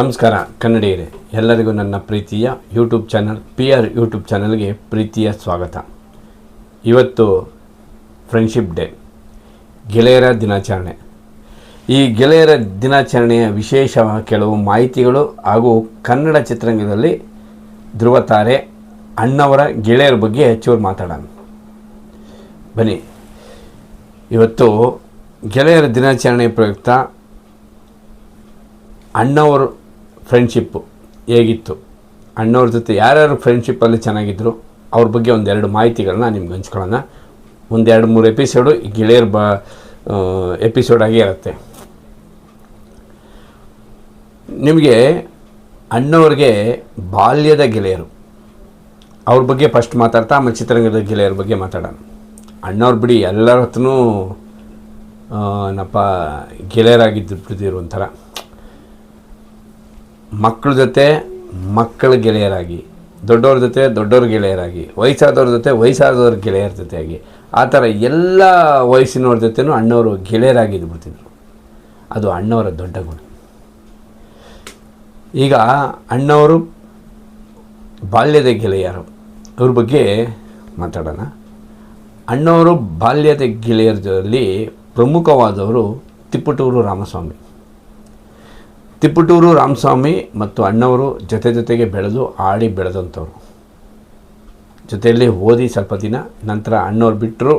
ನಮಸ್ಕಾರ, ಕನ್ನಡಿಗರೇ. ಎಲ್ಲರಿಗೂ ನನ್ನ ಪ್ರೀತಿಯ YouTube channel P R YouTube ಚಾನಲ್ಗೆ ಪ್ರೀತಿಯ ಸ್ವಾಗತ. ಇವತ್ತು ಫ್ರೆಂಡ್ಶಿಪ್ ಡೇ ಗೆಳೆಯರ ದಿನಾಚರಣೆ. ಈ ಗೆಳೆಯರ ದಿನಾಚರಣೆಯ ವಿಶೇಷ ಕೆಲವು ಮಾಹಿತಿಗಳು ಹಾಗೂ ಕನ್ನಡ ಚಿತ್ರರಂಗದಲ್ಲಿ ಧ್ರುವ ತಾರೆ ಅಣ್ಣವರ ಗೆಳೆಯರ ಬಗ್ಗೆ ಚೂರು ಮಾತಾಡೋಣ. ಬನ್ನಿ. ಇವತ್ತು ಗೆಳೆಯರ ದಿನಾಚರಣೆ ಪ್ರಯುಕ್ತ ಅಣ್ಣವ್ರ ಫ್ರೆಂಡ್ಶಿಪ್ಪು ಹೇಗಿತ್ತು? ಅಣ್ಣವ್ರ ಜೊತೆ ಯಾರ್ಯಾರು ಫ್ರೆಂಡ್ಶಿಪ್ಪಲ್ಲಿ ಚೆನ್ನಾಗಿದ್ದರು ಅವ್ರ ಬಗ್ಗೆ ಒಂದೆರಡು ಮಾಹಿತಿಗಳನ್ನ ನಿಮ್ಗೆ ಹಂಚ್ಕೊಳ್ಳೋಣ. ಒಂದೆರಡು ಮೂರು ಎಪಿಸೋಡು ಗೆಳೆಯರ ಬ ಎಪಿಸೋಡ್ ಆಗೇ ಇರುತ್ತೆ. ನಿಮಗೆ ಅಣ್ಣವ್ರಿಗೆ ಬಾಲ್ಯದ ಗೆಳೆಯರು. ಅವ್ರ ಬಗ್ಗೆ ಫಸ್ಟ್ ಮಾತಾಡ್ತಾ ಆಮೇಲೆ ಚಿತ್ರರಂಗದ ಗೆಳೆಯರ ಬಗ್ಗೆ ಮಾತಾಡೋಣ. ಅಣ್ಣವ್ರು ಬಿಡಿ ಎಲ್ಲರ ಹತ್ರನೂ ನಪ್ಪ ಗೆಳೆಯರಾಗಿದ್ದು ಬಿಡ್ತಿರು ಒಂಥರ. ಮಕ್ಕಳ ಜೊತೆ ಮಕ್ಕಳ ಗೆಳೆಯರಾಗಿ, ದೊಡ್ಡವ್ರ ಜೊತೆ ದೊಡ್ಡವ್ರ ಗೆಳೆಯರಾಗಿ, ವಯಸ್ಸಾದವ್ರ ಜೊತೆ ವಯಸ್ಸಾದವ್ರ ಗೆಳೆಯರ ಜೊತೆಯಾಗಿ, ಆ ಥರ ಎಲ್ಲ ವಯಸ್ಸಿನವ್ರ ಜೊತೆನೂ ಅಣ್ಣವರು ಗೆಳೆಯರಾಗಿ ಇದ್ಬಿಡ್ತಿದ್ರು. ಅದು ಅಣ್ಣವರ ದೊಡ್ಡ ಗುಣ. ಈಗ ಅಣ್ಣವರು ಬಾಲ್ಯದ ಗೆಳೆಯರು. ಅವ್ರ ಬಗ್ಗೆ ಮಾತಾಡೋಣ. ಅಣ್ಣವರು ಬಾಲ್ಯದ ಗೆಳೆಯರಲ್ಲಿ ಪ್ರಮುಖವಾದವರು ತಿಪ್ಪಟೂರು ರಾಮಸ್ವಾಮಿ. ತಿಪ್ಪಟೂರು ರಾಮಸ್ವಾಮಿ ಮತ್ತು ಅಣ್ಣವರು ಜೊತೆ ಜೊತೆಗೆ ಬೆಳೆದು ಆಡಿ ಬೆಳೆದಂಥವ್ರು. ಜೊತೆಯಲ್ಲಿ ಓದಿ ಸ್ವಲ್ಪ ದಿನ, ನಂತರ ಅಣ್ಣವ್ರು ಬಿಟ್ಟರು,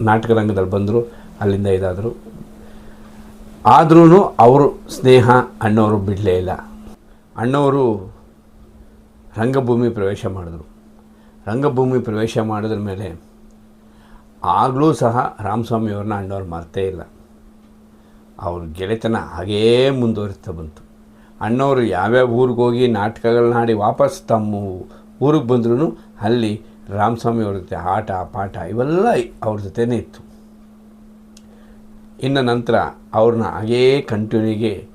ನಾಟಕ ರಂಗದಲ್ಲಿ ಬಂದರು, ಅಲ್ಲಿಂದ ಇದಾದರು. ಆದ್ರೂ ಅವರು ಸ್ನೇಹ ಅಣ್ಣವರು ಬಿಡಲೇ ಇಲ್ಲ. ಅಣ್ಣವರು ರಂಗಭೂಮಿ ಪ್ರವೇಶ ಮಾಡಿದ್ರು. ರಂಗಭೂಮಿ ಪ್ರವೇಶ ಮಾಡಿದ್ರ ಮೇಲೆ ಆಗಲೂ ಸಹ ರಾಮಸ್ವಾಮಿಯವ್ರನ್ನ ಅಣ್ಣವ್ರು ಮರ್ತೇ ಇಲ್ಲ. ಅವ್ರ ಗೆಳೆತನ ಹಾಗೇ ಮುಂದುವರಿತಾ ಬಂತು. ಅಣ್ಣವರು ಯಾವ್ಯಾವ ಊರಿಗೆ ಹೋಗಿ ನಾಟಕಗಳನ್ನ ಆಡಿ ವಾಪಸ್ ತಮ್ಮ ಊರಿಗೆ ಬಂದ್ರೂ ಅಲ್ಲಿ ರಾಮಸ್ವಾಮಿ ಅವ್ರ ಜೊತೆ ಆಟ, ಪಾಠ ಇವೆಲ್ಲ ಅವ್ರ ಜೊತೆನೇ ಇತ್ತು. ಇನ್ನು ನಂತರ ಅವ್ರನ್ನ ಹಾಗೇ ಕಂಟಿನ್ಯೂಗೆ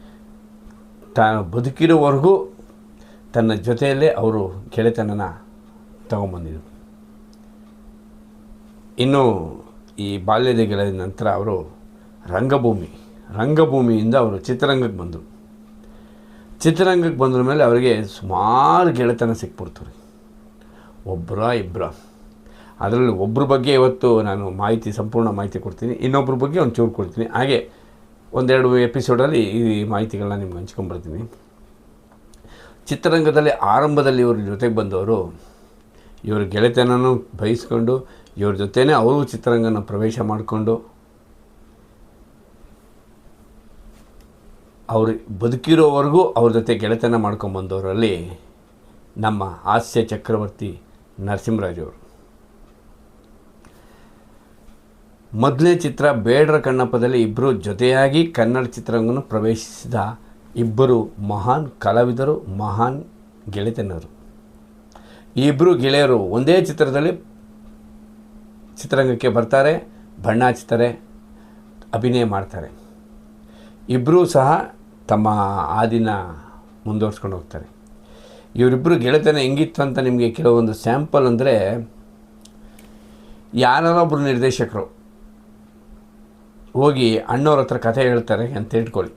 ತಾನು ಬದುಕಿರೋವರೆಗೂ ತನ್ನ ಜೊತೆಯಲ್ಲೇ ಅವರು ಗೆಳೆತನನ ತಗೊಂಬಂದಿದ್ರು. ಇನ್ನು ಈ ಬಾಲ್ಯದ ಗೆಳೆಯ ನಂತರ ಅವರು ರಂಗಭೂಮಿ. ರಂಗಭೂಮಿಯಿಂದ ಅವರು ಚಿತ್ರರಂಗಕ್ಕೆ ಬಂದರು. ಚಿತ್ರರಂಗಕ್ಕೆ ಬಂದ್ರ ಮೇಲೆ ಅವರಿಗೆ ಸುಮಾರು ಗೆಳೆತನ ಸಿಕ್ಬಿಡ್ತು ರೀ. ಒಬ್ಬರ ಇಬ್ಬರ ಅದರಲ್ಲಿ ಒಬ್ಬರ ಬಗ್ಗೆ ಇವತ್ತು ನಾನು ಮಾಹಿತಿ, ಸಂಪೂರ್ಣ ಮಾಹಿತಿ ಕೊಡ್ತೀನಿ. ಇನ್ನೊಬ್ಬರ ಬಗ್ಗೆ ಒಂದು ಚೂರು ಕೊಡ್ತೀನಿ. ಹಾಗೆ ಒಂದೆರಡು ಎಪಿಸೋಡಲ್ಲಿ ಈ ಮಾಹಿತಿಗಳನ್ನ ನಿಮ್ಗೆ ಹಂಚ್ಕೊಂಡ್ಬರ್ತೀನಿ. ಚಿತ್ರರಂಗದಲ್ಲಿ ಆರಂಭದಲ್ಲಿ ಇವ್ರ ಜೊತೆಗೆ ಬಂದವರು, ಇವ್ರ ಗೆಳೆತನನೂ ಬಯಸ್ಕೊಂಡು, ಇವ್ರ ಜೊತೆನೇ ಅವರು ಚಿತ್ರರಂಗನ ಪ್ರವೇಶ ಮಾಡಿಕೊಂಡು ಅವರು ಬದುಕಿರೋವರೆಗೂ ಅವ್ರ ಜೊತೆ ಗೆಳೆತನ ಮಾಡ್ಕೊಂಬಂದವರಲ್ಲಿ ನಮ್ಮ ಹಾಸ್ಯ ಚಕ್ರವರ್ತಿ ನರಸಿಂಹರಾಜವರು ಮೊದಲನೇ ಚಿತ್ರ ಬೇಡರ ಕಣ್ಣಪ್ಪದಲ್ಲಿ ಇಬ್ಬರು ಜೊತೆಯಾಗಿ ಕನ್ನಡ ಚಿತ್ರರಂಗವನ್ನು ಪ್ರವೇಶಿಸಿದ ಇಬ್ಬರು ಮಹಾನ್ ಕಲಾವಿದರು, ಮಹಾನ್ ಗೆಳೆತನರು. ಇಬ್ಬರು ಗೆಳೆಯರು ಒಂದೇ ಚಿತ್ರದಲ್ಲಿ ಚಿತ್ರರಂಗಕ್ಕೆ ಬರ್ತಾರೆ, ಬಣ್ಣ ಹಚ್ತಾರೆ, ಅಭಿನಯ ಮಾಡ್ತಾರೆ. ಇಬ್ಬರೂ ಸಹ ತಮ್ಮ ಆದಿನ ಮುಂದುವರ್ಸ್ಕೊಂಡು ಹೋಗ್ತಾರೆ. ಇವರಿಬ್ಬರು ಗೆಳೆತನ ಹೆಂಗಿತ್ತು ಅಂತ ನಿಮಗೆ ಕೆಲವೊಂದು ಸ್ಯಾಂಪಲ್ ಅಂದರೆ ಯಾರೊಬ್ಬರು ನಿರ್ದೇಶಕರು ಹೋಗಿ ಅಣ್ಣವ್ರ ಹತ್ರ ಕಥೆ ಹೇಳ್ತಾರೆ ಅಂತ ಇಟ್ಕೊಳ್ಳಿ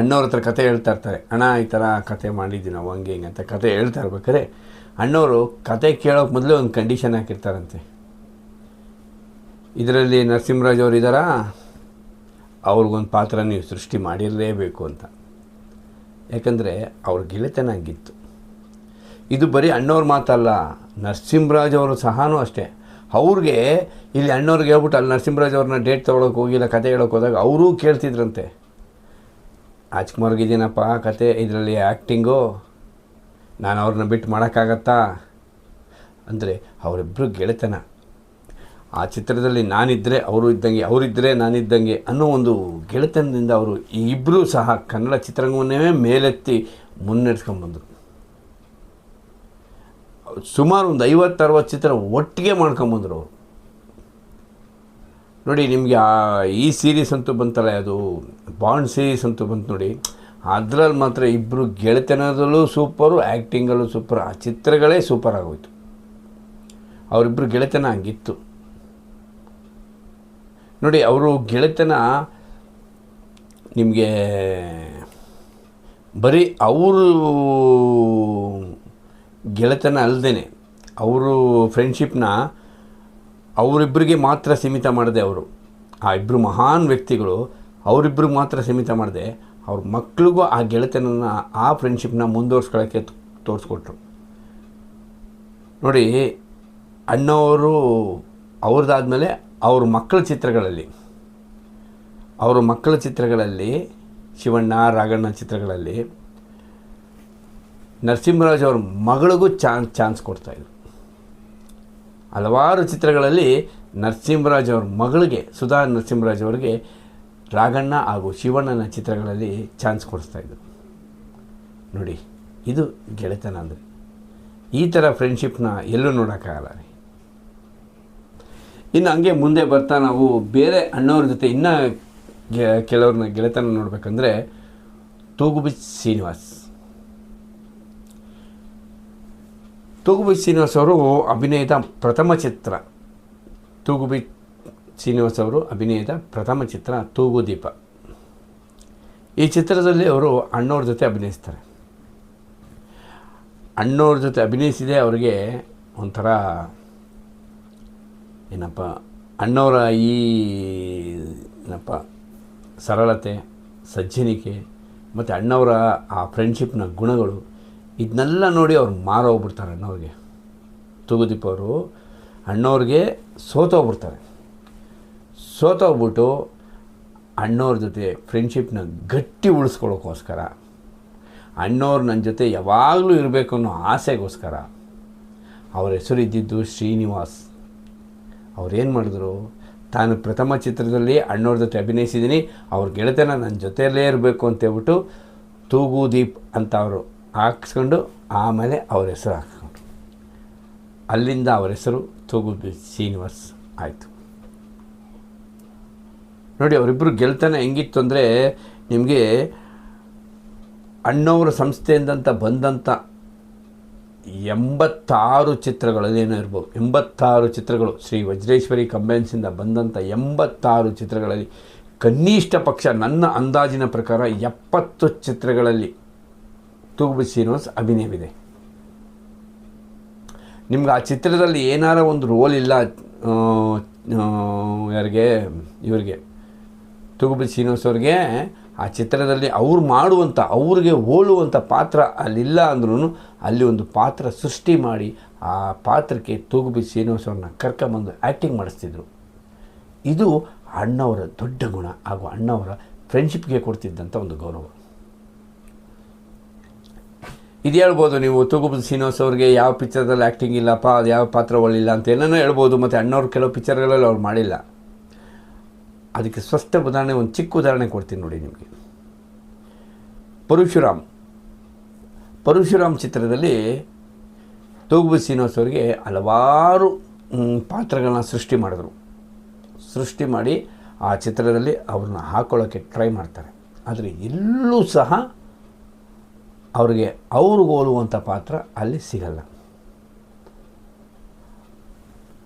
ಅಣ್ಣವ್ರ ಹತ್ರ ಕತೆ ಹೇಳ್ತಾ ಇರ್ತಾರೆ, ಅಣ್ಣ, ಈ ಥರ ಕತೆ ಮಾಡಿದ್ದೀವಿ ನಾವು, ಹಂಗೆ ಹಿಂಗೆ ಅಂತ ಕತೆ ಹೇಳ್ತಾ ಇರ್ಬೇಕಾದ್ರೆ ಅಣ್ಣವರು ಕತೆ ಕೇಳೋಕೆ ಮೊದಲೇ ಒಂದು ಕಂಡೀಷನ್ ಹಾಕಿರ್ತಾರಂತೆ. ಇದರಲ್ಲಿ ನರಸಿಂಹರಾಜ್ ಅವರು ಇದ್ದಾರಾ? ಅವ್ರಿಗೊಂದು ಪಾತ್ರ ನೀವು ಸೃಷ್ಟಿ ಮಾಡಿರಲೇಬೇಕು ಅಂತ. ಯಾಕಂದರೆ ಅವ್ರ ಗೆಳೆತನ ಆಗಿತ್ತು ಇದು ಬರೀ ಅಣ್ಣವ್ರ ಮಾತಲ್ಲ, ನರಸಿಂಹರಾಜ್ ಅವರು ಸಹನೂ ಅಷ್ಟೇ. ಅವ್ರಿಗೆ ಇಲ್ಲಿ ಅಣ್ಣವ್ರಿಗೆ ಹೇಳ್ಬಿಟ್ಟು ಅಲ್ಲಿ ನರಸಿಂಹರಾಜ್ ಅವ್ರನ್ನ ಡೇಟ್ ತೊಗೊಳಕ್ಕೆ ಹೋಗಿಲ್ಲ, ಕತೆ ಹೇಳೋಕೆ ಹೋದಾಗ ಅವರೂ ಕೇಳ್ತಿದ್ರಂತೆ. ರಾಜ್ಕುಮಾರ್ಗಿದ್ದೀನಪ್ಪ ಕತೆ, ಇದರಲ್ಲಿ ಆ್ಯಕ್ಟಿಂಗು ನಾನು ಅವ್ರನ್ನ ಬಿಟ್ಟು ಮಾಡೋಕ್ಕಾಗತ್ತಾ? ಅಂದರೆ ಅವರಿಬ್ಬರು ಗೆಳೆತನ. ಆ ಚಿತ್ರದಲ್ಲಿ ನಾನಿದ್ದರೆ ಅವರು ಇದ್ದಂಗೆ ಅವರಿದ್ದರೆ ನಾನಿದ್ದಂಗೆ ಅನ್ನೋ ಒಂದು ಗೆಳೆತನದಿಂದ ಅವರು ಇಬ್ಬರೂ ಸಹ ಕನ್ನಡ ಚಿತ್ರರಂಗವನ್ನೇ ಮೇಲೆತ್ತಿ ಮುನ್ನಡೆಸ್ಕೊಂಡ್ಬಂದರು ಸುಮಾರು ಒಂದು ಐವತ್ತು ಅರವತ್ತು ಚಿತ್ರ ಒಟ್ಟಿಗೆ ಮಾಡ್ಕೊಂಬಂದರು ಅವರು. ನೋಡಿ, ನಿಮಗೆ ಆ ಈ ಸೀರೀಸ್ ಅಂತೂ ಬಂತಲ್ಲ, ಅದು ಬಾಂಡ್ ಸೀರೀಸ್ ಅಂತೂ ಬಂತು ನೋಡಿ. ಅದರಲ್ಲಿ ಮಾತ್ರ ಇಬ್ಬರು ಗೆಳೆತನದಲ್ಲೂ ಸೂಪರು ಆ್ಯಕ್ಟಿಂಗಲ್ಲೂ ಸೂಪರ್ ಆ ಚಿತ್ರಗಳೇ ಸೂಪರ್ ಆಗೋಯ್ತು. ಅವರಿಬ್ಬರು ಗೆಳೆತನ ಹಂಗಿತ್ತು. ನೋಡಿ, ಅವರು ಗೆಳೆತನ ನಿಮಗೆ ಬರೀ ಅವರು ಗೆಳೆತನ ಅಲ್ಲದೇ ಅವರು ಫ್ರೆಂಡ್ಶಿಪ್ನ ಅವರಿಬ್ಬರಿಗೆ ಮಾತ್ರ ಸೀಮಿತ ಮಾಡಿದೆ ಅವರು. ಆ ಇಬ್ಬರು ಮಹಾನ್ ವ್ಯಕ್ತಿಗಳು ಅವರಿಬ್ಬರಿಗೆ ಮಾತ್ರ ಸೀಮಿತ ಮಾಡಿದೆ, ಅವ್ರ ಮಕ್ಳಿಗೂ ಆ ಗೆಳೆತನನ, ಆ ಫ್ರೆಂಡ್ಶಿಪ್ನ ಮುಂದುವರ್ಸ್ಕೊಳ್ಳೋಕ್ಕೆ ತೋರಿಸ್ಕೊಟ್ರು. ನೋಡಿ ಅಣ್ಣವರು ಅವ್ರದ್ದಾದಮೇಲೆ ಅವ್ರ ಮಕ್ಕಳ ಚಿತ್ರಗಳಲ್ಲಿ, ಅವರ ಮಕ್ಕಳ ಚಿತ್ರಗಳಲ್ಲಿ, ಶಿವಣ್ಣ, ರಾಘಣ್ಣ ಚಿತ್ರಗಳಲ್ಲಿ, ನರಸಿಂಹರಾಜ್ ಅವ್ರ ಮಗಳಿಗೂ ಚಾನ್ಸ್ ಚಾನ್ಸ್ ಕೊಡ್ತಾಯಿದ್ರು ಹಲವಾರು ಚಿತ್ರಗಳಲ್ಲಿ ನರಸಿಂಹರಾಜ್ ಅವ್ರ ಮಗಳಿಗೆ ಸುಧಾ ನರಸಿಂಹರಾಜ್ ಅವರಿಗೆ ರಾಘಣ್ಣ ಹಾಗೂ ಶಿವಣ್ಣನ ಚಿತ್ರಗಳಲ್ಲಿ ಚಾನ್ಸ್ ಕೊಡಿಸ್ತಾಯಿದ್ರು ನೋಡಿ, ಇದು ಗೆಳೆತನ ಅಂದರೆ. ಈ ಥರ ಫ್ರೆಂಡ್ಶಿಪ್ನ ಎಲ್ಲೂ ನೋಡೋಕ್ಕಾಗಲ್ಲ ಇನ್ನು ಹಂಗೆ ಮುಂದೆ ಬರ್ತಾ ನಾವು ಬೇರೆ ಅಣ್ಣವ್ರ ಜೊತೆ ಇನ್ನೂ ಕೆಲವ್ರನ್ನ ಗೆಳೆತನ ನೋಡಬೇಕಂದ್ರೆ ತೂಗುಬಿ ಶ್ರೀನಿವಾಸ್. ತೂಗುಬಿ ಶ್ರೀನಿವಾಸ್ ಅವರು ಅಭಿನಯದ ಪ್ರಥಮ ಚಿತ್ರ. ತೂಗುಬಿ ಶ್ರೀನಿವಾಸ್ ಅವರು ಅಭಿನಯದ ಪ್ರಥಮ ಚಿತ್ರ ತೂಗುದೀಪ ಈ ಚಿತ್ರದಲ್ಲಿ ಅವರು ಅಣ್ಣವ್ರ ಜೊತೆ ಅಭಿನಯಿಸ್ತಾರೆ. ಅಣ್ಣವ್ರ ಜೊತೆ ಅಭಿನಯಿಸಿದೆ ಅವರಿಗೆ ಒಂಥರ ಏನಪ್ಪ, ಅಣ್ಣವರ ಈ, ಏನಪ್ಪ, ಸರಳತೆ, ಸಜ್ಜನಿಕೆ, ಮತ್ತು ಅಣ್ಣವರ ಆ ಫ್ರೆಂಡ್ಶಿಪ್ನ ಗುಣಗಳು ಇದನ್ನೆಲ್ಲ ನೋಡಿ ಅವ್ರು ಮಾರೋಗ್ಬಿಡ್ತಾರೆ ಅಣ್ಣವ್ರಿಗೆ. ತೂಗುದೀಪ್ ಅವರು ಅಣ್ಣವ್ರಿಗೆ ಸೋತೋಗ್ಬಿಡ್ತಾರೆ ಸೋತೋಗ್ಬಿಟ್ಟು ಅಣ್ಣವ್ರ ಜೊತೆ ಫ್ರೆಂಡ್ಶಿಪ್ನ ಗಟ್ಟಿ ಉಳಿಸ್ಕೊಳ್ಳೋಕ್ಕೋಸ್ಕರ ಅಣ್ಣವ್ರು ನನ್ನ ಜೊತೆ ಯಾವಾಗಲೂ ಇರಬೇಕು ಅನ್ನೋ ಆಸೆಗೋಸ್ಕರ, ಅವರ ಹೆಸರು ಇದ್ದಿದ್ದು ಶ್ರೀನಿವಾಸ್ ಅವ್ರೇನು ಮಾಡಿದ್ರು? ತಾನು ಪ್ರಥಮ ಚಿತ್ರದಲ್ಲಿ ಅಣ್ಣವ್ರ ಜೊತೆ ಅಭಿನಯಿಸಿದ್ದೀನಿ ಅವ್ರ ಗೆಳೆತನ ನನ್ನ ಜೊತೆಯಲ್ಲೇ ಇರಬೇಕು ಅಂತೇಳ್ಬಿಟ್ಟು ತೂಗು ದೀಪ್ ಅಂತ ಅವರು ಹಾಕ್ಸ್ಕೊಂಡು ಆಮೇಲೆ ಅವ್ರ ಹೆಸರು ಹಾಕ್ಸ್ಕೊಂಡ್ರು. ಅಲ್ಲಿಂದ ಅವ್ರ ಹೆಸರು ತೂಗು ಶ್ರೀನಿವಾಸ್ ಆಯಿತು. ನೋಡಿ ಅವರಿಬ್ಬರು ಗೆಲ್ತನ ಹೆಂಗಿತ್ತು ಅಂದರೆ ನಿಮಗೆ ಅಣ್ಣವರ ಸಂಸ್ಥೆಯಿಂದಂತ ಬಂದಂಥ ಎಂಬತ್ತಾರು ಚಿತ್ರಗಳಲ್ಲೇನೋ ಇರ್ಬೋದು. ಎಂಬತ್ತಾರು ಚಿತ್ರಗಳು. ಶ್ರೀ ವಜ್ರೇಶ್ವರಿ ಕಂಬೆನ್ಸಿಂದ ಬಂದಂಥ ಎಂಬತ್ತಾರು ಚಿತ್ರಗಳಲ್ಲಿ ಕನಿಷ್ಠ ಪಕ್ಷ ನನ್ನ ಅಂದಾಜಿನ ಪ್ರಕಾರ ಎಪ್ಪತ್ತು ಚಿತ್ರಗಳಲ್ಲಿ ತೂಗುಬಿ ಶ್ರೀನಿವಾಸ್ ಅಭಿನಯವಿದೆ. ನಿಮ್ಗೆ ಆ ಚಿತ್ರದಲ್ಲಿ ಏನಾರ ಒಂದು ರೋಲ್ ಇಲ್ಲ ಯಾರಿಗೆ, ಇವರಿಗೆ ತೂಗುಬಿ ಶ್ರೀನಿವಾಸ್ ಅವ್ರಿಗೆ ಆ ಚಿತ್ರದಲ್ಲಿ ಅವ್ರು ಮಾಡುವಂಥ ಅವ್ರಿಗೆ ಹೋಲುವಂಥ ಪಾತ್ರ ಅಲ್ಲಿಲ್ಲ ಅಂದ್ರೂ ಅಲ್ಲಿ ಒಂದು ಪಾತ್ರ ಸೃಷ್ಟಿ ಮಾಡಿ ಆ ಪಾತ್ರಕ್ಕೆ ತೂಗುಬಿ ಶ್ರೀನಿವಾಸ್ ಕರ್ಕೊಂಬಂದು ಆ್ಯಕ್ಟಿಂಗ್ ಮಾಡಿಸ್ತಿದ್ರು. ಇದು ಅಣ್ಣವರ ದೊಡ್ಡ ಗುಣ ಹಾಗೂ ಅಣ್ಣವರ ಫ್ರೆಂಡ್ಶಿಪ್ಗೆ ಕೊಡ್ತಿದ್ದಂಥ ಒಂದು ಗೌರವ. ಇದು ಹೇಳ್ಬೋದು ನೀವು ತೂಗುಬಿ ಶ್ರೀನಿವಾಸ್ ಅವ್ರಿಗೆ ಯಾವ ಪಿಕ್ಚರ್ದಲ್ಲಿ ಆ್ಯಕ್ಟಿಂಗ್ ಇಲ್ಲಪ್ಪ, ಅದು ಯಾವ ಪಾತ್ರ ಒಳ್ಳಿಲ್ಲ ಅಂತ ಏನೇನೋ ಹೇಳ್ಬೋದು, ಮತ್ತು ಅಣ್ಣವ್ರು ಕೆಲವು ಪಿಕ್ಚರ್ಗಳಲ್ಲಿ ಅವ್ರು ಮಾಡಿಲ್ಲ. ಅದಕ್ಕೆ ಸ್ಪಷ್ಟ ಉದಾಹರಣೆ, ಒಂದು ಚಿಕ್ಕ ಉದಾಹರಣೆ ಕೊಡ್ತೀನಿ ನೋಡಿ ನಿಮಗೆ. ಪರಶುರಾಮ್. ಪರಶುರಾಮ್ ಚಿತ್ರದಲ್ಲಿ ತೂಗುಬಿ ಶ್ರೀನಿವಾಸ್ ಅವರಿಗೆ ಹಲವಾರು ಪಾತ್ರಗಳನ್ನ ಸೃಷ್ಟಿ ಮಾಡಿದ್ರು. ಸೃಷ್ಟಿ ಮಾಡಿ ಆ ಚಿತ್ರದಲ್ಲಿ ಅವ್ರನ್ನ ಹಾಕೊಳ್ಳೋಕ್ಕೆ ಟ್ರೈ ಮಾಡ್ತಾರೆ. ಆದರೆ ಎಲ್ಲೂ ಸಹ ಅವ್ರಿಗೆ ಅವರು ಹೋಲುವಂಥ ಪಾತ್ರ ಅಲ್ಲಿ ಸಿಗಲ್ಲ.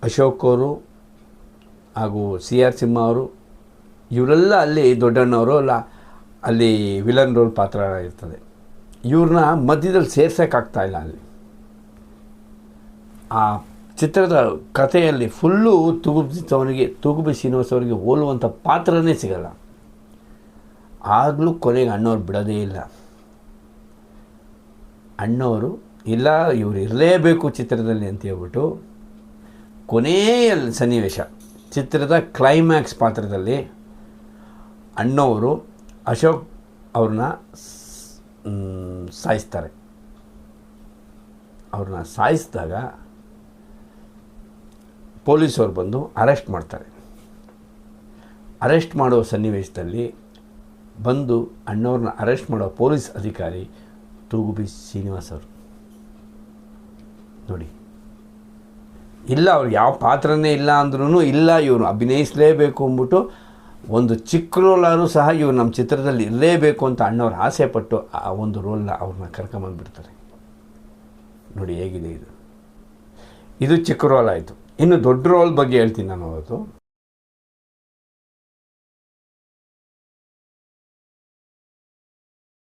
ಅಶೋಕ್ ಅವರು ಹಾಗೂ ಸಿ ಆರ್ ಸಿಂಹ ಅವರು ಇವರೆಲ್ಲ ಅಲ್ಲಿ ದೊಡ್ಡಣ್ಣವರು ಅಲ್ಲ, ಅಲ್ಲಿ ವಿಲನ್ ರೋಲ್ ಪಾತ್ರ ಇರ್ತದೆ. ಇವ್ರನ್ನ ಮಧ್ಯದಲ್ಲಿ ಸೇರ್ಸೋಕ್ಕಾಗ್ತಾ ಇಲ್ಲ ಅಲ್ಲಿ. ಆ ಚಿತ್ರದ ಕಥೆಯಲ್ಲಿ ಫುಲ್ಲು ತೂಗುಬಿಸಿದವನಿಗೆ ತೂಗುಬಿ ಶ್ರೀನಿವಾಸ್ ಅವರಿಗೆ ಹೋಲುವಂಥ ಪಾತ್ರನೇ ಸಿಗಲ್ಲ. ಆಗಲೂ ಕೊನೆಗೆ ಅಣ್ಣವ್ರು ಬಿಡೋದೇ ಇಲ್ಲ. ಅಣ್ಣವರು, ಇಲ್ಲ, ಇವ್ರು ಇರಲೇಬೇಕು ಚಿತ್ರದಲ್ಲಿ ಅಂತ ಹೇಳ್ಬಿಟ್ಟು ಕೊನೆಯ ಸನ್ನಿವೇಶ, ಚಿತ್ರದ ಕ್ಲೈಮ್ಯಾಕ್ಸ್ ಪಾತ್ರದಲ್ಲಿ ಅಣ್ಣವರು ಅಶೋಕ್ ಅವ್ರನ್ನ ಸಾಯಿಸ್ತಾರೆ. ಅವ್ರನ್ನ ಸಾಯಿಸಿದಾಗ ಪೊಲೀಸವ್ರು ಬಂದು ಅರೆಸ್ಟ್ ಮಾಡ್ತಾರೆ. ಅರೆಸ್ಟ್ ಮಾಡೋ ಸನ್ನಿವೇಶದಲ್ಲಿ ಬಂದು ಅಣ್ಣವ್ರನ್ನ ಅರೆಸ್ಟ್ ಮಾಡೋ ಪೊಲೀಸ್ ಅಧಿಕಾರಿ ತೂಗುಬಿ ಶ್ರೀನಿವಾಸ್ ಅವರು. ನೋಡಿ, ಇಲ್ಲ ಅವ್ರಿಗೆ ಯಾವ ಪಾತ್ರನೇ ಇಲ್ಲ ಅಂದ್ರೂ ಇಲ್ಲ, ಇವರು ಅಭಿನಯಿಸಲೇಬೇಕು ಅಂದ್ಬಿಟ್ಟು ಒಂದು ಚಿಕ್ಕ ರೋಲಾರು ಸಹ ಇವ್ರು ನಮ್ಮ ಚಿತ್ರದಲ್ಲಿ ಇರಲೇಬೇಕು ಅಂತ ಅಣ್ಣವ್ರು ಆಸೆ ಪಟ್ಟು ಆ ಒಂದು ರೋಲ್ನ ಅವ್ರನ್ನ ಕರ್ಕೊಂಬಂದ್ಬಿಡ್ತಾರೆ. ನೋಡಿ ಹೇಗಿದೆ ಇದು. ಇದು ಚಿಕ್ಕ ರೋಲ್ ಆಯಿತು. ಇನ್ನು ದೊಡ್ಡ ರೋಲ್ ಬಗ್ಗೆ ಹೇಳ್ತೀನಿ ನಾನು ಅವತ್ತು.